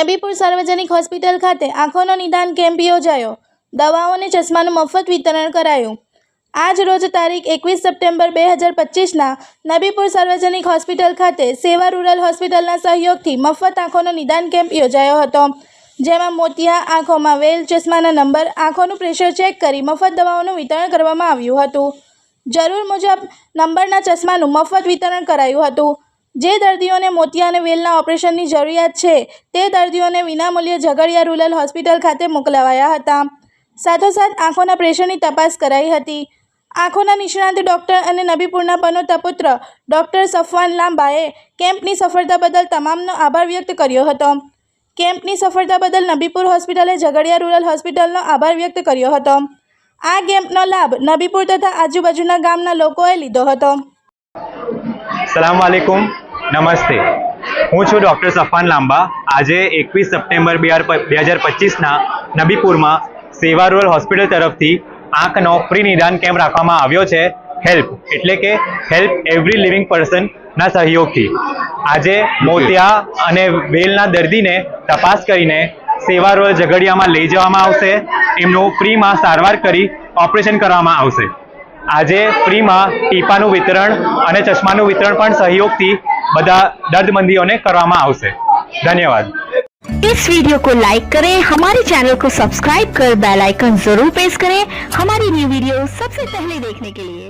નબીપુર સાર્વજનિક હોસ્પિટલ ખાતે આંખોનો નિદાન કેમ્પ યોજાયો. દવાઓ અને ચશ્માનું મફત વિતરણ કરાયું. આજ રોજ તારીખ એકવીસ સપ્ટેમ્બર બે હજાર પચીસના નબીપુર સાર્વજનિક હોસ્પિટલ ખાતે સેવા રૂરલ હોસ્પિટલના સહયોગથી મફત આંખોનો નિદાન કેમ્પ યોજાયો હતો, જેમાં મોતિયા આંખોમાં વેલ, ચશ્માના નંબર, આંખોનું પ્રેશર ચેક કરી મફત દવાઓનું વિતરણ કરવામાં આવ્યું હતું. જરૂર મુજબ નંબરના ચશ્માનું મફત વિતરણ કરાયું હતું. જે દર્દીઓને મોતિયા અને વેલના ઓપરેશનની જરૂરિયાત છે, તે દર્દીઓને વિનામૂલ્યે ઝઘડિયા રૂરલ હોસ્પિટલ ખાતે મોકલાવાયા હતા. સાથોસાથ આંખોના પ્રેશરની તપાસ કરાઈ હતી. આંખોના નિષ્ણાંત ડૉક્ટર અને નબીપુરના પનોતા પુત્ર ડૉક્ટર સફવાન લાંબાએ કેમ્પની સફળતા બદલ તમામનો આભાર વ્યક્ત કર્યો હતો. કેમ્પની સફળતા બદલ નબીપુર હોસ્પિટલે ઝઘડિયા રૂરલ હોસ્પિટલનો આભાર વ્યક્ત કર્યો હતો. આ કેમ્પનો લાભ નબીપુર તથા આજુબાજુના ગામના લોકોએ લીધો હતો. સલામ વાલેકુમ નમસ્તે હું છું ડૉક્ટર સફાન લાંબા. આજે એકવીસ સપ્ટેમ્બર બે હજાર પચીસના નબીપુરમાં સેવા રૂરલ હોસ્પિટલ તરફથી આંખનો ફ્રી નિદાન કેમ્પ રાખવામાં આવ્યો છે. હેલ્પ, એટલે કે હેલ્પ એવરી લિવિંગ પર્સનના સહયોગથી. આજે મોતિયા અને વેલના દર્દીને તપાસ કરીને સેવા રોલ ઝઘડિયામાં લઈ જવામાં આવશે. એમનું ફ્રીમાં સારવાર કરી ઓપરેશન કરવામાં આવશે. આજે ફ્રીમાં ટીપાનું વિતરણ અને ચશ્માનું વિતરણ પણ સહયોગથી બધા દર્દમંદીઓને કરવામાં આવશે ધન્યવાદ इस वीडियो को लाइक करें हमारे चैनल को सब्सक्राइब कर बेल आइकन जरूर प्रेस करें हमारी न्यू वीडियो सबसे पहले देखने के लिए